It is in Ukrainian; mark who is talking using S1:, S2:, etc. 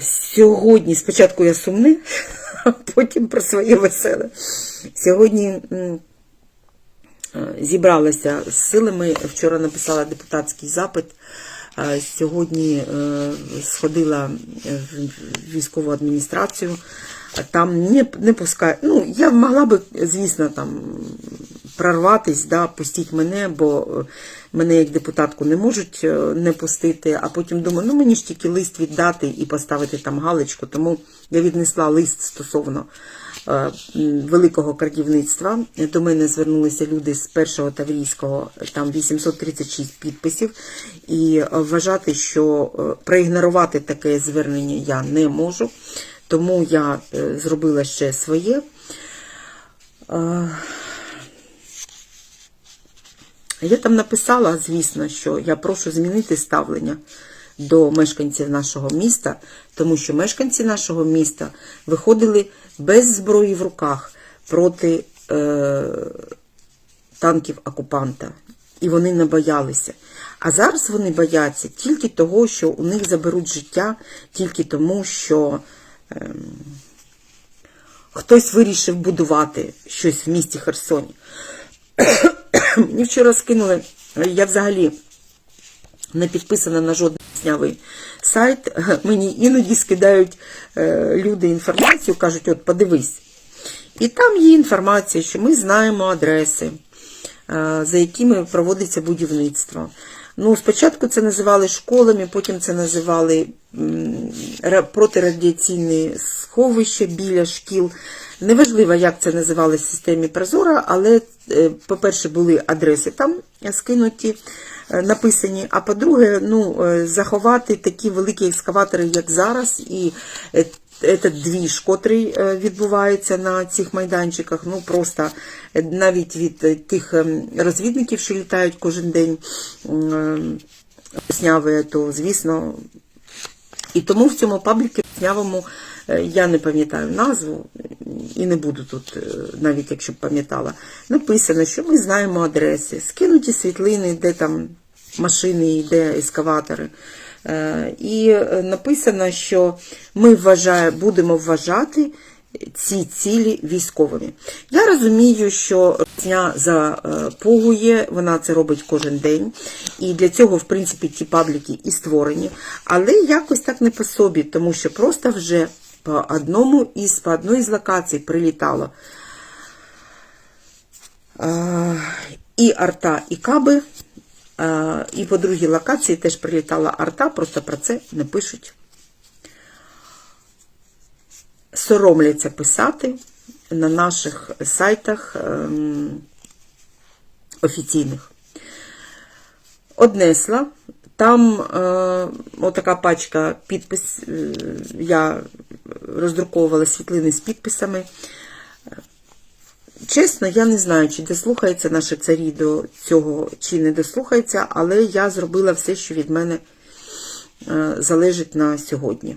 S1: Сьогодні, спочатку я сумне, а потім про своє веселе. Сьогодні зібралася з силами. Вчора написала депутатський запит. Сьогодні е, сходила в військову адміністрацію. Там не, не пускають. Ну, я могла би, звісно, там прорватись, да, пустіть мене, бо е, мене як депутатку не можуть е, не пустити. А потім думаю, ну мені ж тільки лист віддати і поставити там галочку. Тому я віднесла лист стосовно е, великого крадівництва. До мене звернулися люди з першого таврійського, там 836 підписів. І вважати, що проігнорувати таке звернення я не можу. Тому я зробила ще своє. Е, Я там написала, звісно, що я прошу змінити ставлення до мешканців нашого міста, тому що мешканці нашого міста виходили без зброї в руках проти е, танків окупанта. І вони не боялися. А зараз вони бояться тільки того, що у них заберуть життя, тільки тому, що ем, хтось вирішив будувати щось в місті Херсоні. Мені вчора скинули, я взагалі не підписана на жодний снявий сайт. Мені іноді скидають е, люди інформацію, кажуть, от подивись. І там є інформація, що ми знаємо адреси, е, за якими проводиться будівництво. Ну, спочатку це називали школами, потім це називали протирадіаційне сховище біля шкіл. Неважливо, як це називали в системі Прозора, але, е, по-перше, були адреси там скинуті, е, написані. А по-друге, ну, е, заховати такі великі екскаватори, як зараз, і е, двіж, котрий е, відбувається на цих майданчиках. Ну просто е, навіть від е, тих ем, розвідників, що літають кожен день сняви, то звісно. І тому в цьому пабліку снявому е, я не пам'ятаю назву і не буду тут, е, навіть якщо б пам'ятала, написано, що ми знаємо адреси, скинуті світлини, де там машини де ескаватори. Е, І е, написано, що ми вважає, будемо вважати ці цілі військовими. Я розумію, що Росня запугує, вона це робить кожен день, і для цього, в принципі, ті пабліки і створені, але якось так не по собі, тому що просто вже по одному із по одній з локацій прилітало і арта, і каби. І по другій локації теж прилітала арта, просто про це не пишуть. Соромляться писати на наших сайтах ем, офіційних. Однесла. Там е, отака пачка підпис. е, Я роздруковувала світлини з підписами. Чесно, я не знаю, чи дослухаються наші царі до цього, чи не дослухаються, але я зробила все, що від мене е, залежить на сьогодні.